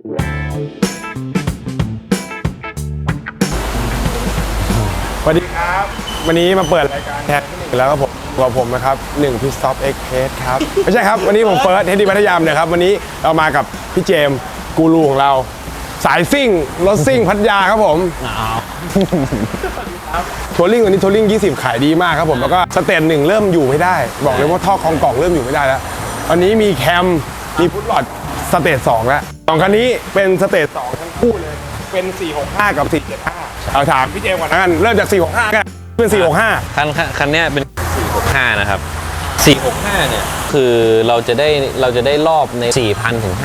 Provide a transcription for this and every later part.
สวัสดีครับ วันนี้มาเปิดรายการแทนแล้วก็ผมตัวผมนะครับหนึ่งพิสต็อปเอ็กเพสครับ ไม่ใช่ครับ วันนี้ผมเฟิร์สเฮดดี้พัทยามเนี่ยครับ วันนี้เรามากับพี่เจมส์กูรูของเรา สายซิ่ง รถซิ่งพัทยาครับผมทัวริ่งวันนี้ทัวริ่ง20 ขายดีมากครับผม แล้วก็สเตนหนึ่งเริ่มอยู่ไม่ได้ บอกเลยว่าท่อคลองกล่องเริ่มอยู่ไม่ได้แล้ว ตอนนี้มีแคม มีพุทหลอดสเตจสองแล้ว สองคันนี้เป็นสเตจสองทั้งคู่เลย เป็น 465 กับ 475เอาถามพี่เจมส์ก่อนนะกันเริ่มจาก 465กันเป็น 465 คันคันคันเนี้ยเป็น 465 นะครับ 465 เนี่ย คือเราจะได้เราจะได้รอบใน 4,000 ถึง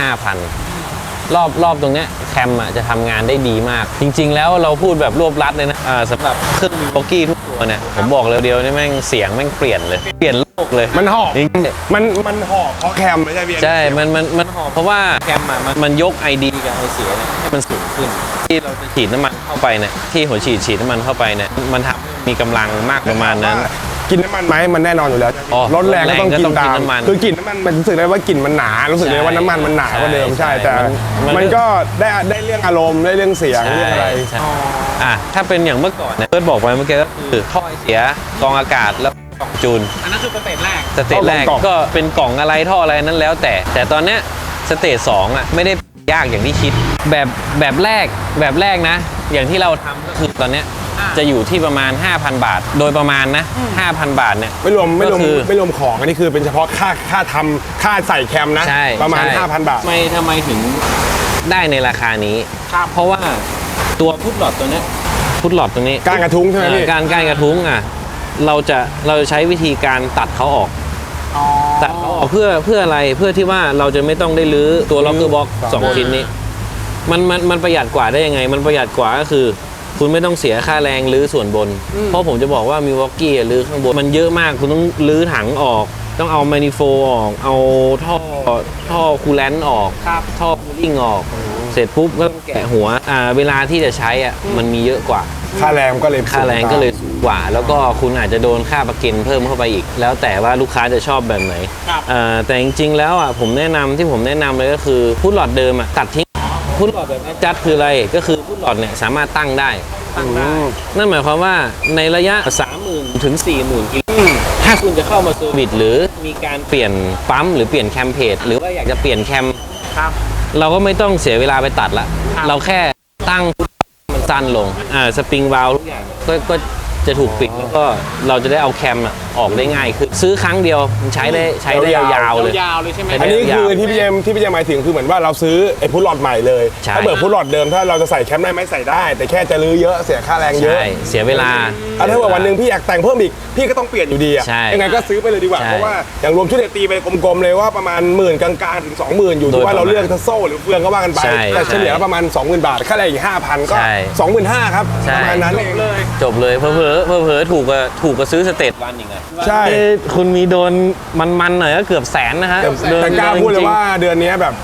5,000 รอบรอบตรงเนี้ยแคมอะจะทำงานได้ดีมาก จริง ๆ แล้วเราพูดแบบรวบรัดเลยนะอ่าสำหรับเครื่องมีบ็อกกี้ทุกตัวเนี่ย ผมบอกเลยเดียวนี่แม่งเสียงแม่งเปลี่ยนเลย เปลี่ยนโล เลย มันหอบจริง มันมันหอบเพราะแคมไม่ใช่พี่ใช่ มันมันมันหอบเพราะว่าแคมอะมันมันยกไอดีกับไอเสียเนี่ยให้มันสูงขึ้น ที่เราจะฉีดน้ำมันเข้าไปเนี่ยที่หัวฉีดฉีดน้ำมันเข้าไปเนี่ยมันทำให้มีกำลังมากประมาณนั้น กินน้ำมันไหมมันแน่นอนอยู่แล้วอ๋อรถแรงก็ต้องรถแรงก็กินต้องกินตามน้ำมันคือกลิ่นน้ำมันมันรู้สึกได้ว่ากลิ่นมันหนารู้สึกได้ว่าน้ำมันมันหนากว่าเดิมใช่ใช่แต่มันมัน มันก็ได้ได้เรื่องอารมณ์ได้เรื่องเสียงเรื่องอะไร ใช่อะถ้าเป็นอย่างเมื่อก่อนเนี่ยเพื่อนบอกไปเมื่อกี้ก็คือท่อไอเสียกรองอากาศแล้วกล่อง จูน อันนั้นคือสเตจแรก สเตจแรกท่อกล่องก็เป็นกล่องอะไรท่ออะไรนั้นแล้วแต่ แต่ตอนเนี้ยสเตจสองอะไม่ได้ยากอย่างที่คิด แบบแบบแรกแบบแรกนะ อย่างที่เราทำก็คือตอนเนี้ยอ่าจะอยู่ที่ประมาณ 5,000 บาท โดยประมาณนะ 5,000 บาทเนี่ยไม่รวมไม่รวมก็คือไม่รวมของอันนี้คือเป็นเฉพาะค่าค่าทำค่าใส่แคมนะใช่ประมาณใช่5,000 บาททำไมทำไมถึงได้ในราคานี้ครับเพราะว่าตัวพุทหลอดตัวเนี้ยพุทหลอดตัวนี้ก้านกระทุ้งใช่ไหมพี่เอ่อการก้านกระทุ้งอะ เราจะเราจะใช้วิธีการตัดเขาออกอ๋อตัดเขาออกเพื่อเพื่ออะไรเพื่อที่ว่าเราจะไม่ต้องได้รื้อตัวล็อกเกอร์บ็อกสองสองชิ้นนี้มันมันมันประหยัดกว่าได้ยังไง มันประหยัดกว่าก็คือ คุณไม่ต้องเสียค่าแรงรื้อส่วนบน เพราะผมจะบอกว่ามีวอกกี้รื้อข้างบนมันเยอะมากคุณต้องรื้อถังออก ต้องเอาแมนิโฟออก เอาท่อท่อคูลแลนต์ออกครับท่อคูลิ่งออก เสร็จปุ๊บก็ต้องแกะหัวอ่าเวลาที่จะใช้อะมันมีเยอะกว่า ค่าแรงก็เลยค่าแรงก็เลยสูง กว่า แล้วก็คุณอาจจะโดนค่าประกันเพิ่มเข้าไปอีก แล้วแต่ว่าลูกค้าจะชอบแบบไหนครับเอ่อแต่จริงๆ แล้วอะผมแนะนำที่ผมแนะนำเลยก็คือพุทหลอดเดิมอะตัดทิ้งพุทหลอดแบบจัดคืออะไรก็คือพุทหลอดเนี่ยสามารถตั้งได้ตั้งได้นั่นหมายความว่าในระยะ 30,000 ถึง 40,000 กิโลถ้าคุณจะเข้ามาเซอร์วิสหรือมีการเปลี่ยนปั๊มหรือเปลี่ยนแคมเพจหรือว่าอยากจะเปลี่ยนแคมครับเราก็ไม่ต้องเสียเวลาไปตัดละครับเราแค่ตั้งมันสั้นลงอ่าสปริงวาลวทุกอย่างก็ก็ จะถูกปิดแล้วก็เราจะได้เอาแคมอะออกได้ง่ายคือซื้อครั้งเดียวมันใช้ได้ใช้ได้ยาวๆเลย ยาวๆเลยใช่ไหมใช้อันได้นี้คือที่พี่เจมที่พี่เจมหมายถึงคือเหมือนว่าเราซื้อไอ้พุทหลอดใหม่เลย ใช่ ถ้าเบิดพุทหลอดเดิมถ้าเราจะใส่แคมได้ไหมใส่ได้ แต่แค่จะรื้อเยอะเสียค่าแรงเยอะใช่เสียเวลา อะถ้าเกิดวันหนึ่งพี่อยากแต่งเพิ่มอีก พี่ก็ต้องเปลี่ยนอยู่ดีอะใช่ยังไงก็ซื้อไปเลยดีกว่า ใช่เพราะว่าอย่างรวมชุดเนี่ยตีไปกลมๆเลยว่าประมาณหมื่นกลางๆถึง20,000 อยู่โดที่ยว่าเราประมาณเลือกทัสโซ่หรือเฟืองก็ว่ากันไป ใช่แต่เฉลี่ยใช่แล้วประมาณ 20,000 บาท ค่าแรงอีก5,000 ก็ ใช่25,000 ครับ ใช่ ประมาณนั้นเองเลย จบเลยเพอเพอเพอเพอๆถูกกว่าถูกกว่าซื้อสเตทวันอีกอะใช่เอ้ยคุณมีโดนมันๆหน่อยก็เกือบแสนนะฮะแต่โดนแต่กล้าโดนพูดเลยจริงๆว่าเดือนนี้แบบ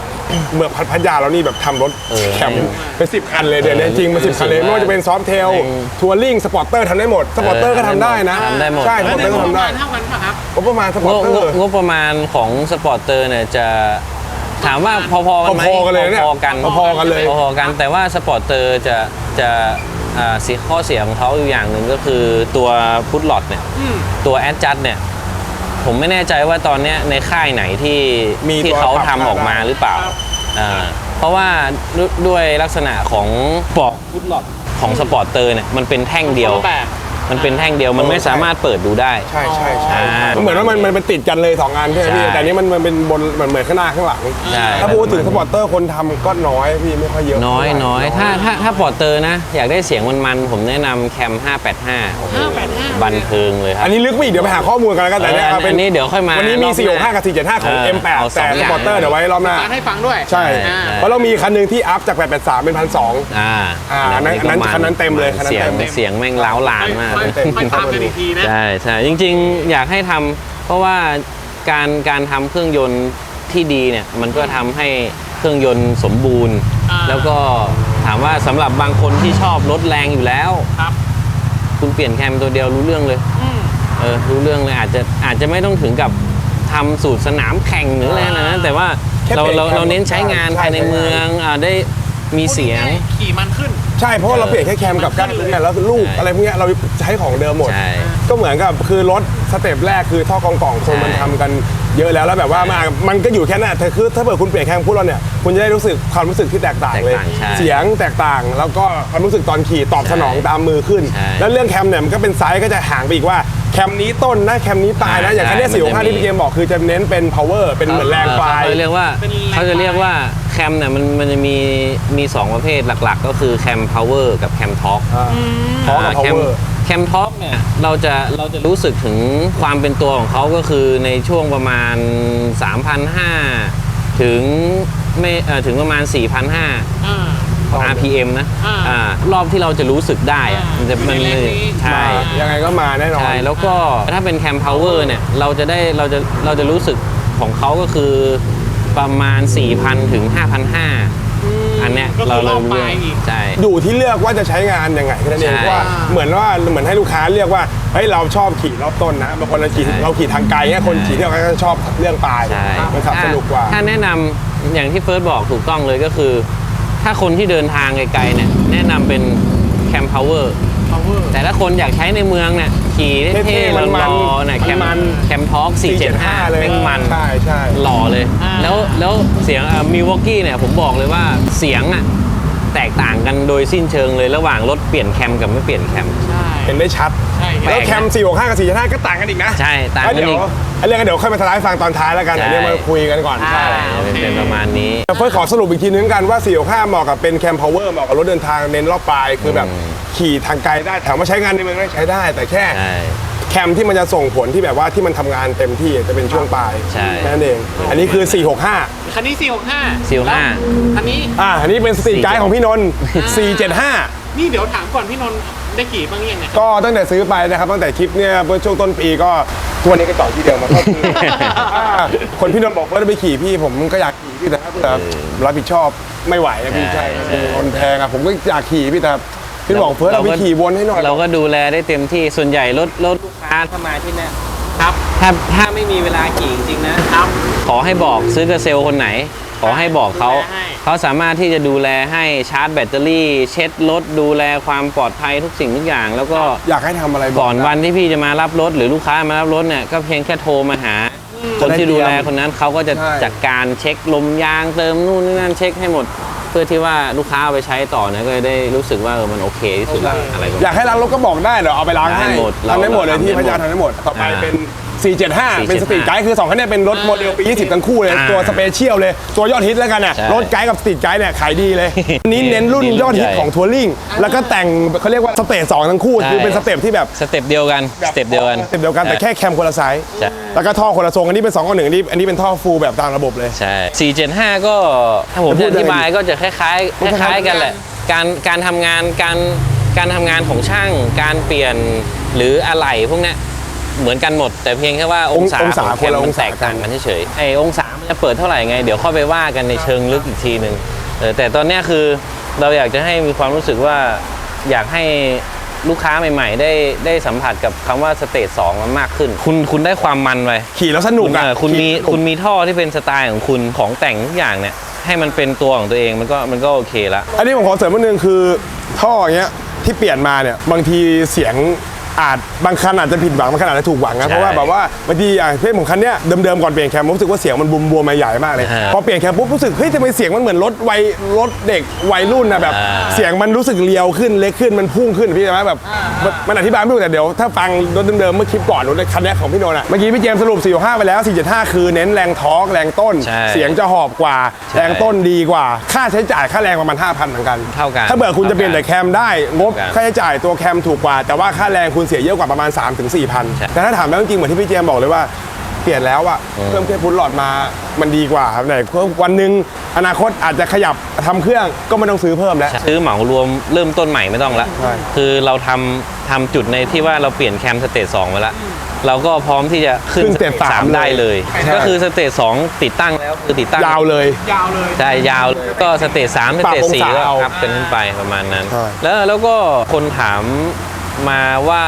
เมืองพัทยาเรานี่แบบทำรถเออแคมเป็นสิบคันเลยเดือนนี้จริงเป็นสิบคันเลยรู้สึกไม่ว่าจะเป็นซอฟเทลแม่งทัวริงสปอร์เตอร์ทำได้หมดสปอร์เตอร์ก็ทำได้นะทำได้หมด ใช่สปอร์เตอร์ก็ทำได้เท่ากันป่ะครับงบประมาณสปงอร์บเตองบร์งบประมาณของสปอร์เตอร์เนี่ยจะถามว่าพอๆกันไหมพอๆกันเลยเนี่ยพอๆกันพอๆกันเลย พอๆกันแต่ว่าสปอร์เตอร์จะจะอ่าเสียข้อเสียของเขาอยู่อย่างหนึ่งก็คือตัวพุทหลอดเนี่ยอืมตัวแอดจัดเนี่ยผมไม่แน่ใจว่าตอนเนี้ยในค่ายไหนที่มีที่ตัวเขาปรับทำออกมาได้หรือเปล่าครับอ่า เพราะว่าด้วยด้วยลักษณะของปลอกพุทหลอดของสปอร์เตอร์เนี่ยมันเป็นแท่งเดียวคนละแบบ มันเป็นแท่งเดียวมันไม่สามารถเปิดดูได้ ใช่ใช่ใช่อ่ามันเหมือนว่ามันมันเป็นติดกันเลยสองอันใช่ไหมพี่ใช่แต่อันนี้มันมันเป็นบนเหมือนเหมือนข้างหน้าข้างหลังใช่ ถ้าพูดถึงสปอร์เตอร์คนทำก็น้อยพี่ไม่ค่อยเยอะน้อยน้อยถ้าถ้าถ้าปอร์เตอร์นะ อยากได้เสียงมันๆผมแนะนำแคม 585โอ้โห585 บันเทิงเลยครัอับนนี้ลึกไปอีกเดี๋ยวไปหาข้อมูลกันแล้วกันแต่เนี่ยเออเอาเป็นอันนี้เดี๋ยวค่อยมาวันนี้มีรอบหน้า465กับ 475 ของ เออ M8 เอาสแต่องสอย่าง ปอร์เตอร์เดี๋ยวไว้รอบหน้าการให้ฟังด้วยใช่ อ่าเพราะเรามีคันหนึ่งที่อัพจาก883เป็น1,200อ่าอ่าอันนั้นอันนั้นก็มัคันนั้นเต็มเลยคันนั้นเสียงเต็ม เสียงแม่งล้าวลานมากค่อยเลยค่อยตามกันอีกทีนะ ใช่ใช่จริงๆ อยากให้ทำเพราะว่าการการทำเครื่องยนต์ที่ดีเนี่ยมันก็ทำให้เครื่องยนต์สมบูรณ์ อ่า แล้วก็ถามว่าสำหรับบางคนที่ชอบรถแรงอยู่แล้ว ครับคุณเปลี่ยนแคมตัวเดียวรู้เรื่องเลย อืม เออรู้เรื่องเลยอาจจะอาจจะไม่ต้องถึงกับททำสูตรสนามแข่งหรืออะไรนะแต่ว่าแค่เราเปลี่ยนเราแคมเราเน้นใช้งานใช่ภายในเมืองอ่าได้ มีเสียงขี่มันขึ้น ใช่เพราะว่าเราเปลี่ยนแค่แคมกับก้านเนี่ยแล้วลูกใช่อะไรพวกเนี้ยเราใช้ของเดิมหมด ใช่ ก็เหมือนกับคือรถสเต็ปแรกคือท่อกองกล่องคนใช่มันทำกันเยอะแล้วแล้วแบบว่ามามันก็อยู่แค่นั้นแต่คือถ้าเกิดคุณเปลี่ยนแคมพูดเราเนี่ยคุณจะได้รู้สึกความรู้สึกที่แตกต่างเลย แตกต่างใช่เสียงแตกต่างแล้วก็ความรู้สึกตอนขี่ตอบสนองใช่ตามมือขึ้น ใช่แล้วเรื่องแคมเนี่ยมันก็เป็นไซส์ก็จะห่างไปอีกว่าแคมนี้ต้นนะแคมนี้ปลายนะใช่อย่างคันเนี้ใช่สี่หกมันห้าจะมีที่พี่เกมบอกคือจะเน้นเป็น power เป็นเหมือนแรงปลาย เขาเรียกว่าเป็นแรง เขาจะเรียกว่า แคมเนี่ยมันมันจะมีมีสองประเภทหลักๆ ก็คือแคมพาวเวอร์กับแคมท็อกท็อกกับแคม power แคมท็อกเนี่ยเราจะเราจะรู้สึกถึงความเป็นตัวของเขาก็คือในช่วงประมาณ 3,500 ถึงไม่เอ่อถึงประมาณ 4,500อ่า RPM นะอ่าอ่ารอบที่เราจะรู้สึกได้อะอ่ามันจะมันอยู่ในแรงนี้ใช่ยังไงก็มาแน่นอนใช่แล้วก็ถ้าเป็นแคมพาวเวอร์เนี่ยเราจะได้เราจะเราจะรู้สึกของเขาก็คือ ประมาณ 4,000 ถึง 5,500 อันเนี้ยก็เราคือรเราอบปเลืลาอยกอีก ใช่ อยู่ที่เลือกว่าจะใช้งานยังไงแค่นั้นเองใช่เพราะว่าเหมือนว่าเหมือนให้ลูกค้าเลือกว่าเฮ้ยเราชอบขี่รอบต้นนะบางคนเราขี่ใช่เราขี่ทางไกลเนี่ยคนใช่ ขี่ที่เราก็ชอบเรื่องปลายใช่มันขับสนุกกว่า ถ้าแนะนำอย่างที่เฟิร์สบอกถูกต้องเลยก็คือ ถ้าคนที่เดินทางไกลๆเนี่ยแนะนำเป็นแคมพาวเวอร์ power แต่ถ้าคนอยากใช้ในเมืองเนี่ย ขี่เท่เท่ๆๆมันๆรอๆเนี่ยแคมมันแคมท็อก475 เลยแม่งมันใช่ใช่ หล่อเลย อ่า แล้วแล้วเสียงมิวอกกี้เนี่ยผมบอกเลยว่าเสียงอะแตกต่างกันโดยสิ้นเชิงเลยระหว่างรถเปลี่ยนแคมกับไม่เปลี่ยนแคม ใช่ เห็นได้ชัด ใช่แปลแล้วกแคม 4 6 5 กับ4 5ก็ต่างกันอีกนะใช่ต่างแล้วกันเดี๋ยวอีกไอ้เรื่องกันเดี๋ยวค่อยมาทลายฟังตอนท้ายแล้วกันใช่อันนี้มาคุยกันก่อนอ่าใช่เป็นเป็นประมาณนี้ เฟิร์สขอสรุปอีกทีนึงกันว่า 4 6 5 เหมาะกับเป็นแคมพาวเวอร์เหมาะกับรถเดินทางเน้นรอบปลาย คือแบบ ขี่ทางไกลได้ถามว่าใช้งานในเมืองได้ใช้ได้ แต่แค่ ใช่ แคมที่มันจะส่งผลที่แบบว่าที่มันทำงานเต็มที่จะเป็นช่วงปลายใช่ แค่นั้นเอง อันนี้คือ 465 คันนี้ 465 465 แล้วคันนี้ อ่าอันนี้เป็นสตรีทไกด์ของพี่นนท์475 นี่เดี๋ยวถามก่อนพี่นนท์ได้ขี่บ้างยังไงก็ตั้งแต่ซื้อไปนะครับ ตั้งแต่คลิปเนี่ยเมื่อช่วงต้นปีก็ตัวนนี้ก็จอดที่เดิมมาก็คืออ่าคนพี่นนท์บอกว่าจะไปขี่พี่ผมก็อยากขี่พี่แต่ถ้าเผื่อรับผิดชอบไม่ไหวอะพี่ใช่ใช่ มันแพงอะผมก็อยากขี่พี่แต่ พี่บอกเฟิร์สเราไปขี่วนให้หน่อย เราก็ดูแลได้เต็มที่ส่วนใหญ่รถรถลูกค้าถ้ามาที่เนี่ยครับถ้าถ้าไม่มีเวลาขี่จริงๆนะครับ ขอให้บอกซื้อกับเซลล์คนไหน ขอให้บอกเขาดูแลให้เขาสามารถที่จะดูแลให้ชาร์จแบตเตอรี่ เช็ดรถดูแลความปลอดภัยทุกสิ่งทุกอย่าง แล้วก็อยากให้ทำอะไรบก่อนะวันที่พี่จะมารับรถหรือลูกค้ามารับรถเนี่ยก็เพียงแค่โทรมาหาคนที่ดูแลคนนั้นเขาก็จะใช่จัดการเช็คลมยางเติมนู่นนี่นั่นเช็คให้หมด เพื่อที่ว่าลูกค้าเอาไปใช้ต่อเนี่ยก็จะได้รู้สึกว่าเออมันโอเคที่สุดละอะไรประอมาณยากให้ล้างรถก็บอกได้เดี๋ยวเอาไปล้างให้ได้หมดทำได้หมดเลยเราที่ทำได้พยาทำได้หมด ต่อไปอ่าเป็น 475 เป็นสตรีทไกด์คือ 2 คันเนี้เป็นรถโมเดลปี 20 ทั้งคู่เลย อ่าตัวสเปเชียลเลย ตัวยอดฮิตแล้วกันน่ะ ใช่รถไกด์กับสตรีทไกด์เนี่ยขายดีเลย อันนี้เน้นรุ่นนี่รุ่นยอดฮิตใหญ่ของทัวริงแล้วก็แต่งเขาเรียกว่าสเตจสองทั้งคู่ ใช่ คือเป็นสเต็ปที่แบบสเต็ปเดียวกันสเต็ปเดียวกัน สเต็ปเดียวกันแต่แค่แคมคนละไซส์ใช่ แล้วก็ท่อคนละทรงอันนี้เป็น2กับ1อันนี้อันนี้เป็นท่อฟูลแบบตามระบบเลย ใช่ 475 ก็ถ้าผมจะพูจะดอธิบายยังไงก็จะคล้ายๆมันคคล้ายๆล้ายๆกันแหละ การการทำงานการการทำงานของช่าง การเปลี่ยนหรืออะไหล่พวกเนี้ย เหมือนกันหมด แต่เพียงแค่ว่าองศาองศาของแคคนมละมัอนงศา แตกต่างกันเฉยๆไอองศามันจะเปิดเท่าไหร่ไง เดี๋ยวเข้าไปว่ากันในเชิงลึกอีกทีหนึ่งเออแต่ตอนเนี้ยคือเราอยากจะให้มีความรู้สึกว่าอยากให้ลูกค้าใหม่ ๆ ได้ได้สัมผัสกับคำว่าสเตจสองมันมากขึ้น คุณคุณได้ความมันไป ขี่แล้วสนุกคุณอะเออคุณมีขี่สนุกคุณมีท่อที่เป็นสไตล์ของคุณของแต่งทุกอย่างเนี่ย ให้มันเป็นตัวของตัวเองมันก็มันก็โอเคละ อันนี้ผมขอเสริมนิดนึงคือท่ออย่างเงี้ยที่เปลี่ยนมาเนี่ยบางทีเสียง อาจบางคันอาจจะผิดหวังบางคันอาจจะถูกหวังนะใช่เพราะว่าแบบว่าบางทีอย่างเพื่อนผมคันเนี้ยเดิมๆก่อนเปลี่ยนแคมผมรู้สึกว่าเสียงมันบุมบวมมาใหญ่มากเลยอ่าพอเปลี่ยนแคมปุ๊บรู้สึกเฮ้ยทำไมเสียงมันเหมือนรถวัยรถเด็กวัยรุ่นนะแบบ อ่า เสียงมันรู้สึกเรียวขึ้นเล็กขึ้นมันพุ่งขึ้นพี่ใช่ไหมแบบมันมันอธิบายไม่ถูกแต่เดี๋ยวถ้าฟังรถเดิมๆเมื่อคลิปก่อนรถคันเนี้ยของพี่โนนท์อะเมื่อกี้พี่เจมส์สรุป465ไปแล้ว475คือเน้นแรงทอร์กแรงต้น ใช่เสียงจะหอบกว่าใช่แรงต้นดีกว่า ค่าใช้จ่ายค่าแรงประมาณ5,000เหมือนกันเท่ากันถ้าเบื่อคุณจะเปลี่ยนแต่แคมได้งบเท่ากัน ค่าใช้จ่ายตัวแคมถูกกว่า แต่ว่าค่าแรงคุณเสียเยอะกว่าประมาณ3ถึง4 0 0พันใช่แต่ถ้าถามแล้วจริงๆเหมือนที่พี่เจมส์บอกเลยว่าเปลี่ยนแล้วอะเพิ่มแค่พุทหลอดมามันดีกว่าครับไหนเพิ่มวันหนึ่งอนาคตอาจจะขยับทำเครื่องก็ไม่ต้องซื้อเพิ่มแล้ว ซื้อเหมารวมเริ่มต้นใหม่ไม่ต้องละใช่ คือเราทำทำจุดในที่ว่าเราเปลี่ยนแคมสเตจสองไว้ละเราก็พร้อมที่จะขึ้นขึ้นสเตจสเตจสาสามมได้เลย ใช่ ก็คือสเตจสองติดตั้งแล้วคือติดตั้งยาวเลย ยาวเลยใช่ยาวเลยก็สเตจสามสปรับเตจองสี่ศาก็เอาครับเป็นขึ้นไปประมาณนั้น ใช่ แล้วแล้วก็คนถาม มาว่า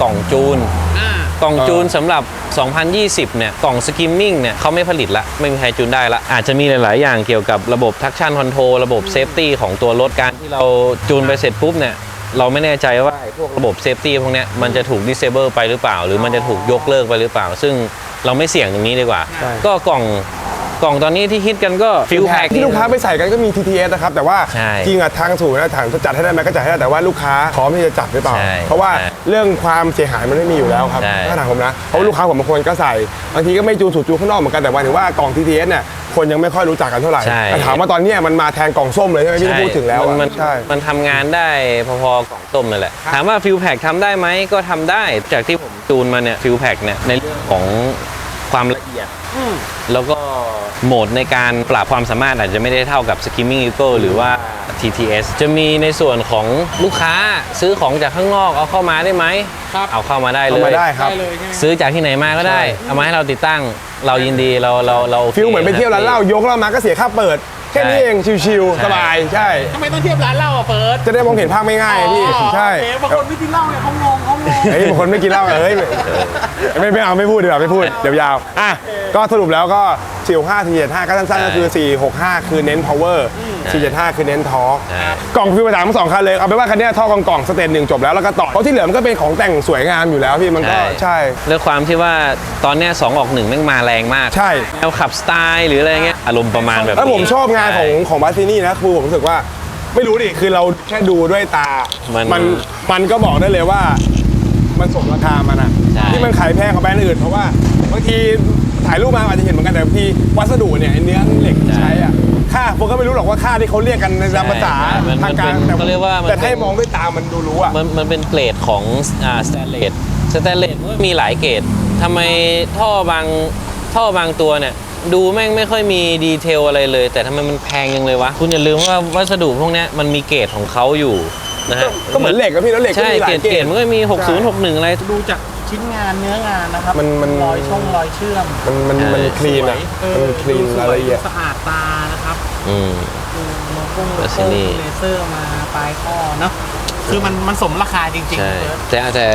กล่องจูน อ่ากล่องจูนสำหรับ 2020 เนี่ย กล่องสกิมมิ่งเนี่ยเขาไม่ผลิตละ ไม่มีใครจูนได้ละ อาจจะมีหลาย ๆ อย่างเกี่ยวกับระบบทักชั่นคอนโทรระบบเซฟตี้ของตัวรถการที่เราจูนไปเสร็จปุ๊บเนี่ย เราไม่แน่ใจว่าไอ้พวกระบบเซฟตี้พวกเนี้ยมันจะถูก disable ไปหรือเปล่า หรือมันจะถูกยกเลิกไปหรือเปล่า ซึ่งเราไม่เสี่ยงตรงนี้ดีกว่า ใช่ ก็กล่อง กล่องตอนนี้ที่ฮิตกันก็ฟิลแพ็กที่ลูกค้าไปใส่กันก็มี TTS นะครับ แต่ว่าใช่จริงอะทางศูนย์นะทางจะจัดให้ได้ไหมก็จัดให้ได้แต่ว่าลูกค้าพร้อมที่จะจัดหรือเปล่าใช่เพราะว่าใช่เรื่องความเสียหายมันไม่มีอยู่แล้วครับใช่ถ้าถามผมนะเพราะว่าลูกค้าผมบางคนก็ใส่บางทีก็ไม่จูนสูตรจูนข้างนอกเหมือนกันแต่ว่าถือว่ากล่อง TTS เนี่ยคนยังไม่ค่อยรู้จักกันเท่าไหร่ใช่แต่ถามว่าตอนเนี้ยมันมาแทนกล่องส้มเลยใช่ไหมพี่ที่พูดถึงแล้วอะมันมันใช่มันทำงานได้พอๆกล่องต้มนั่นแหละ ถามว่าฟิลแพ็กทำได้ไหมก็ทำได้ จากที่ผมจูนมาเนี่ยฟิลแพ็กเนี่ยในเรื่องของความละเอียดอืม แล้วก็โหมดในการปรับความสามารถอาจจะไม่ได้เท่ากับ Skimming Eagle หรือว่า TTS จะมีในส่วนของลูกค้าซื้อของจากข้างนอกเอาเข้ามาได้ไหม ครับเอาเข้ามาได้เลเอาย มาได้ครับ ได้เลยใช่ไหมซื้อจากที่ไหนมาก็ได้ใช่เอามาให้เราติดตั้งเรายินดีเราเราเราโคฟิลเหมือนไปเที่ยวร้านเหล้ายกเหล้ามาก็เสียค่าเปิด แค่นี้เองชิวๆสบายใช่ ทำไมต้องเทียบร้านเหล้าอะเฟิร์สจะได้มองเห็นภาพไม่ง่ายๆพี่อ๋อใช่โอเคบางคนไม่กินเหล้าเนี่ยเขางงเขางง เฮ้ยบางคนไม่กินเหล้าเอ้ยไม่ไม่ไม่เอาไม่พูดดีกว่าไม่พูดเดี๋ยวยาวอะก็สรุปแล้วก็ 465 475ก็สั้นๆก็คือ 465 คือเน้น power 475 คือเน้นทอร์กใช่กล่องฟิวไปถามทั้งสองคันเลย เอาเป็นว่าคันเนี้ยท่อกล่องกล่องสเตนหนึ่งจบแล้วแล้วก็ต่อเพราะที่เหลือมันก็เป็นของแต่งสวยงามอยู่แล้วพี่มันก็ใช่ด้วยความที่ว่าตอนเนี้ยสองออกหนึ่งแม่งมาแรงมากใช่แนวขับสไตล์หรืออะไรเงี้ยอารมณ์ประมาณแบบแล้วผมนี้ชอบงานของของบาซินี่นะคือผมรู้สึกว่าไม่รู้ดิคือเราแค่ดูด้วยตา มันมันมันก็บอกได้เลยว่ามันสมราคามันอะใช่ที่มันขายแพงกว่าแบรนด์อื่นเพราะว่าบางที ถ่ายรูปมาอาจจะเห็นเหมือนกันแต่บางทีวัสดุเนี่ยไอ้เนื้อเหล็กที่ใช้อะค่าผมก็ไม่รู้หรอกว่าค่าที่เขาเรียกกันในนามภาษาใช่มันทางการมันเป็นแต่เขาเรียกว่ามันแต่ถ้าให้มองด้วยตามันดูรู้อะมันมันเป็นเกรดของอ่าสแตนเลสสแตนเลสมันมีหลายเกรดทำไมท่อบางท่อบางตัวเนี่ยดูแม่งไม่ค่อยมีดีเทลอะไรเลย แต่ทำไมมันแพงยังเลยวะ คุณอย่าลืมว่าวัสดุพวกเนี้ยมันมีเกรดของเขาอยู่นะฮะก็เหมือนเหล็กอะพี่แล้วเหล็กก็ใช่มีหลาเกรยดเกเกรรดดมันก็มี 60 61 อะไรดูจาก ชิ้นงานเนื้องานนะครับมันมันรอยช่องรอยเชื่อมมันมันมันคลีนอะเออมันคลีนดูสวยรายละเอียดสะอาดตานะครับอืม ดูโลโก้โลแล้วโก้ที่นี่เลเซอร์มาปลายข้อเนาะคือมันมันสมราคาจริงๆใช่เฟิร์สแต่แต่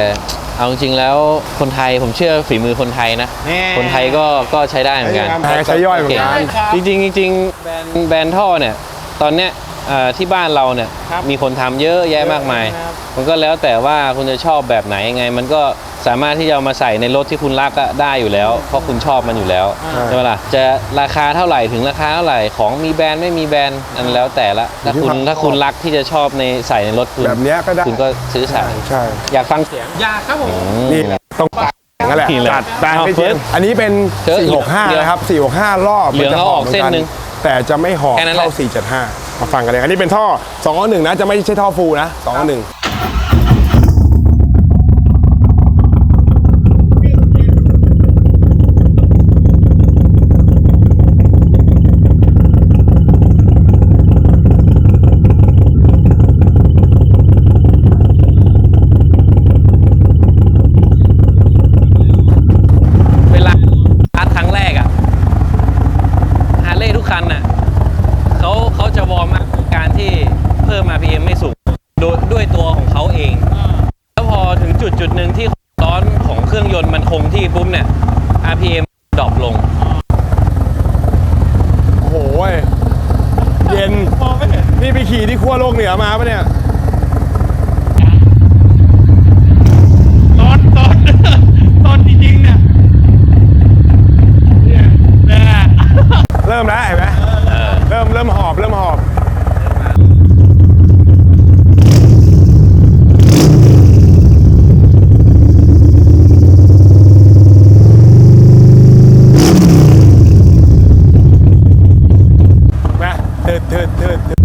เอาจริงๆแล้วคนไทยผมเชื่อฝีมือคนไทยนะ แน่ คนไทยก็ก็ใช้ได้เหมือนกัน ใช้ใช้ย่อยเหมือนกัน จริงๆจริงๆแบรนด์แบรนด์ท่อเนี่ย ตอนเนี้ยเอ่อ ที่บ้านเราเนี่ยครับมีคนทำเยอะแยะมากมายครับ มันก็แล้วแต่ว่าคุณจะชอบแบบไหนยังไง มันก็สามารถที่จะเอามาใส่ในรถที่คุณรักอะได้อยู่แล้ว เพราะคุณชอบมันอยู่แล้วอ่า ใช่ไหมล่ะจะราคาเท่าไหร่ถึงราคาเท่าไหร่ของมีแบรนด์ไม่มีแบรนด์อันแล้วแต่ละถ้าคุณถ้าคุณรักที่จะชอบในใส่ในรถคุณแบบเนี้ยก็ได้คุณก็ซื้อใส่ใช่อยากฟังเสียง อยากครับผม นี่แหละต้องตัดอย่างนั้นแหละนี่แหละตัดแต่เอาไม่เฟิเจ็ร์บสอันนี้เป็นเฟิร์ส465เหลืองนะครับ 465 รอบเหลืองมัจะเอาออกหมืเส้นหนึ่งแต่จะไม่หอมแค่นั้นแหละเท่า475 มาฟังกันเลย อันนี้เป็นท่อ2อ1นะ จะไม่ใช่ท่อฟูลนะ2อ1เวลาสตาร์ทครั้งแรกอะฮาร์เลย์ทุกคันน่ะเขาเขาจะวอร์มอัพด้วยการที่เพิ่ม RPM ไม่สูงโดยด้วยตัวของเขาเอง แล้วพอถึงจุดจุดหนึ่งที่ร้อนของเครื่องยนต์มันคงที่ปุ๊บเนี่ย RPM ดรอปลง โอ้โหยเย็น มองไม่เห็น นี่ไป ขี่ที่ขั้วโลกเหนือมาปะเนี่ย ตอนตอนตอนจริงๆเนี่ยเนี่ยเนี่ย เริ่มแล้วเห็นไหม เออ เริ่มเริ่มหอบเริ่มหอบ มาเถิดเถิดเถิดเถิด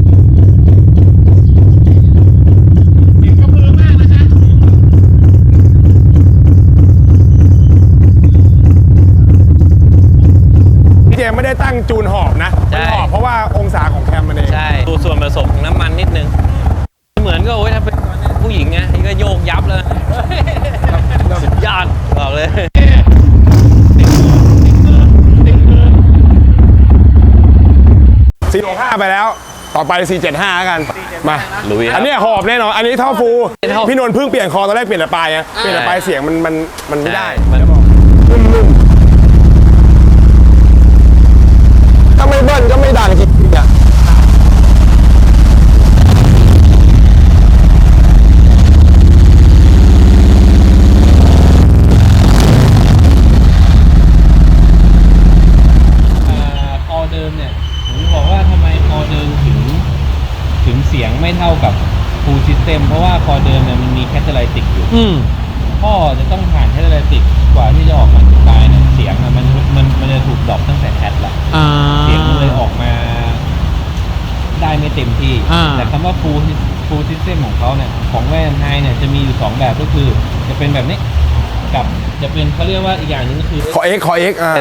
เสียงกระพือมากนะฮะ พี่เจ มส์ไม่ได้ตั้งจูนหอบนะใช่ มันหอบเพราะว่าองศาของแคมมันเอง ใช่ ดูส่วนผสมของน้ำมันนิดนึง เหมือนก็โอ้ยถ้าเป็นผู้หญิงไงก็โยกยับเลยสุดยอดบอกเลย 465 ไปแล้ว ต่อไป 475แล้วกัน มา ลุยครับอันเนี้ยหอบแน่นอน อันนี้ท่อฟูท่อ พี่นนท์เพิ่งเปลี่ยนคอตอนแรกเปลี่ยนแต่ปลายไงเปลี่ยนแต่ปลายเสียงมันมันมันไม่ได้ มัน นุ่มๆถ้าไม่เบิ้ลก็ไม่ดังจริงๆอะ อ่าคอเดิมเนี่ยผมจะบอกว่าทำไมคอเดิมถึง ถึงเสียงไม่เท่ากับ full system เพราะว่าคอเดิมเนี่ยมันมีแคตตาไลติกอยู่ อืม พ่อจะต้องผ่านแคตตาไลติกกว่าที่จะออกมาถึงปลายเนี่ยเสียงอะมันมันมันจะถูกดรอปตั้งแต่แคทละ อ่า เสียงมันเลยออกมาได้ไม่เต็มที่ อ่า แต่คำว่า full full system ของเขาเนี่ยของแว่นไฮเนี่ยจะมีอยู่สองแบบก็คือ จะเป็นแบบนี้กับ จะเป็นเขาเรียกว่าอีกอย่างหนึงก็คือ ขอเอ็กขอเอ็กอ่า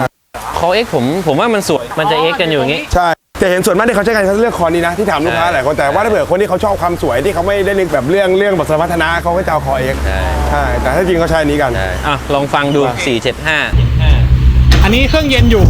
คอเอ็กผมผมว่ามันสวยมันจะเอ็กกันอยู่อย่างนี้ ใช่แต่เห็นส่วนมากที่เขาใช้กันเขาเลือกคอนี้นะที่ถามลูกค้าใช่หลายคนแต่ว่าถ้าเผื่อคนที่เขาชอบความสวยที่เขาไม่ได้นึกแบบเรื่องเรื่องบทสนทนาเขาก็จะเอาคอเอ็กใช่ ใช่แต่ถ้าจริงเขาใช้อันนี้กันใช่อะลองฟังดู 475 อันนี้เครื่องเย็นอยู่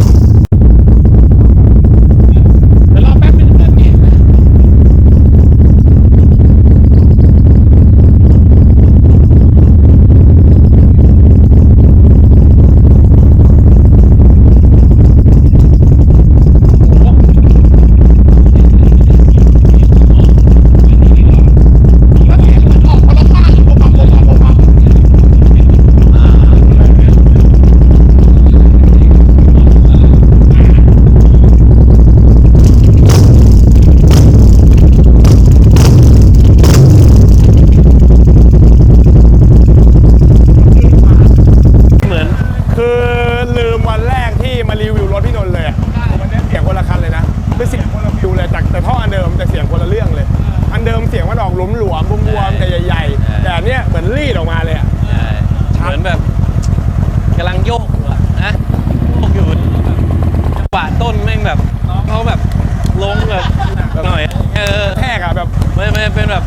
เออแทกอะแบบไม่ไม่เป็นแบบ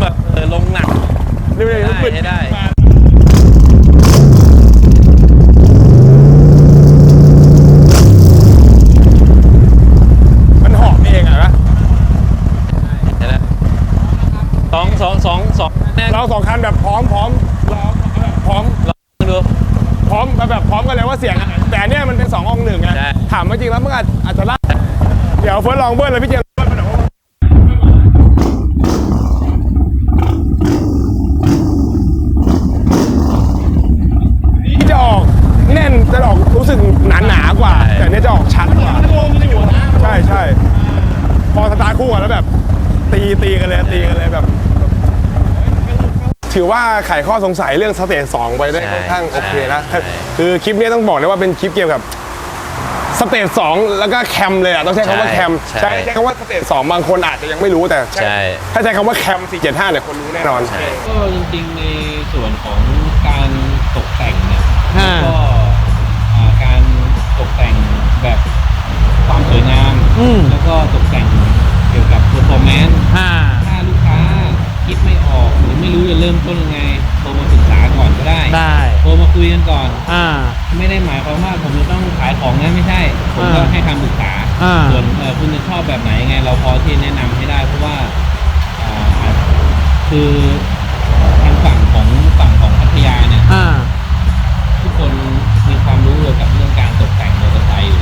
แบบเออลงหนักเรื่อยได้ๆปึ๊ดให้ได้ มันหอบเองอะนะเห็นไหมสองสองสองสองแน่เราสองคันแบบพร้อมพร้อมรอพร้อมลองดู พร้อมแบบพร้อมกันเลยว่าเสียงอะแต่อันเนี้ยมันเป็นสององค์หนึ่งไงใช่ ถามว่าจริงแล้วมันอาจอาจจะลากเดี๋ยวเฟิร์สลองเบิ้ลเลยพี่เจมส์เบิ้ลไปหน่อยว่านี่จะออกแน่นจะออกรู้สึกหนาหนากว่าแต่เนี้ยจะออกชัดกว่าใช่ใช่พอสตาร์ทคู่กันแล้วแบบ ตีตีกันเลยตีกันเลยแบบ ถือว่าไขข้อสงสัยเรื่องสเตจสองไปได้ใช่ค่อนข้างโอเคนะใช่ คือคลิปนี้ต้องบอกเลยว่าเป็นคลิปเกี่ยวกับสเตจสองแล้วก็แคมเลยอะต้องใช้คำว่าใช่แคมใช่ใช่ ใช้คำว่าสเตจสองบางคนอาจจะยังไม่รู้แต่ใช่ ถ้าใช้คำว่าแคม475เนี่ยคนรู้แน่นอน ก็จริงๆในส่วนของการตกแต่งเนี่ยฮะก็อ่าการตก แต่งแบบความสวยงาม อืม แล้วก็ตกแต่งเกี่ยวกับ performance อ่า ถ้าลูกค้าคิดไม่ออกหรือไม่รู้จะเริ่มต้นยังไงโทรมาปรึกษาก่อนก็ได้ได้ โทรมาคุยกันก่อน อ่า ไม่ได้หมายความว่าผมจะต้องขายของนะไม่ใช่ ผมก็อ่าให้คำปรึกษา อ่า ส่วนเอ่อคุณจะชอบแบบไหนยังไง เราพอที่แนะนำให้ได้ เพราะว่าอ่าอาจคือทางฝั่งของฝั่งของพัทยาเนี่ย อ่า ทุกคน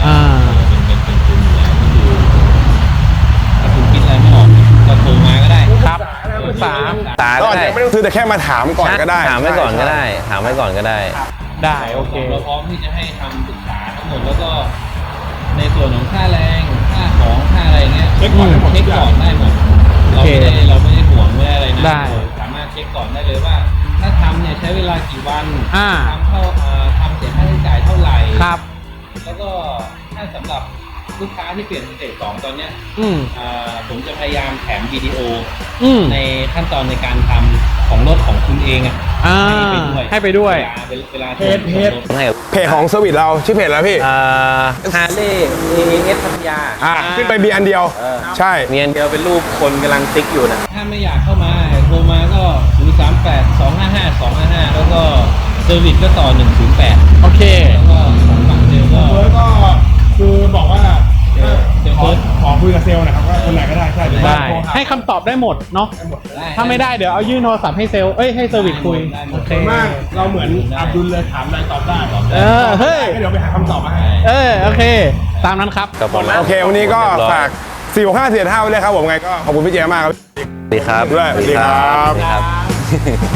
อเตอร์ไซค์อยู่แล้วอ่าเออเป็นเป็นเป็นคุณอยู่แล้วก็คือถ้าคุณคิดอะไรไม่ออกเนี่ยก็โทรมาก็ได้ครับปรึกษา ตาก็ก็อาจได้จะไม่ต้องซื้อแต่แค่มาถามก่อนก็ได้ถามไว้ก่อนก็ใช่ได้ ถามไว้ก่อนก็ได้ ได้โอเค เราพร้อมที่จะให้คำปรึกษาทั้งหมดแล้วก็ ในส่วนของค่าแรงค่าของค่าอะไรเงี้ยเช็คก่อนได้หมด เช็คก่อนได้หมดโอเราเคไม่ได้เราไม่ได้ห่วงไม่ได้อะไรนะได้สามารถเช็คก่อนได้เลยว่า ถ้าทำเนี่ยใช้เวลากี่วันอ่า ทำเท่าเอ่อทำเสียค่าใช้จ่ายเท่าไหร่ ครับ แล้วก็ถ้าสำหรับลูกค้าที่เปลี่ยนสเตจสองตอนเนี้ยอืมอ่าผมจะพยายามแถมวิดีโออืมในขั้นตอนในการทำของรถของคุณเองอะอ่าให้ไปด้วยให้ไปด้วยเวลาเวลาเพจเพจให้เพจของเซอร์วิสเราชื่อเพจแล้วพี่ฮาร์เลย์เอสพัทยา อ่าขึ้นไปมีอันเดียวใช่ เนียนเดียวเป็นรูปคนกำลังติ๊กอยู่นะถ้าไม่อยากเข้ามาโทรมาก็ 0 3 8 2 5 5 2 5 5 แล้วก็เซอร์วิสก็ต่อ 108โอเค แล้วก็ของฝั่ง เซลลก็เฟิร์สก็คือบอกว่าเซลลเฟิร์สขอคุยกับเซลล์นะครับว่าคนไหนก็ได้ใช่หรือว่าได้ โทรหาให้คำตอบได้หมดเนาะถ้าไม่ได้เดี๋ยวเอายื่นโทรศัพท์ให้เซลล์เอ้ยให้เซอร์วิสคุย โอเคมากเราเหมือนอับดุลเลยถามอะไรตอบได้ตอบได้เออเฮ้ยเดี๋ยวไปหาคำตอบมาให้ เออ โอเค ตามนั้นครับ ครับผม โอเค วันนี้ก็เรียบร้อยฝาก4 6 5 4 5ไว้เลยครับผมไงก็ขอบคุณพี่เจมากครับ สวัสดีครับ ด้วยสวัสดีครับ สวัสดีครับ